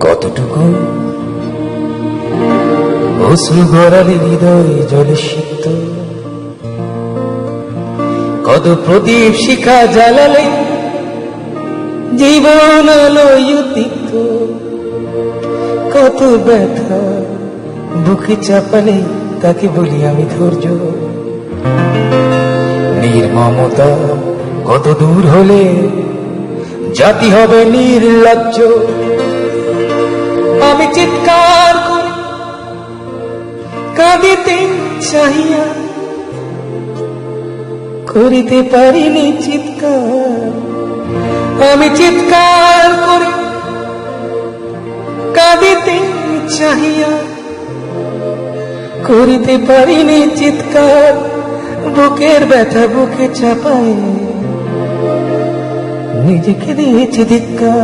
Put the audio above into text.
কতটুকু? অশ্রু গড়ালে হৃদয় জলে সিক্ত। কত প্রদীপ শিখা জ্বালালে জীবন আলোয় কত ব্যথা বুকে চাপালে তাকে বলি আমি ধৈর্য। নির্মমতা কত দূর হলে জাতি হবে নির্লজ্জ। চিৎকার করি, কাঁদিতে চাহিয়া করিতে পারিনি চিৎকার। আমি চিৎকার করি কাঁদিতে চাহিয়া করিতে পারিনি চিৎকার। বুকের ব্যথা বুকে চাপায় নিজেকে দিয়েছি ধিক্কার।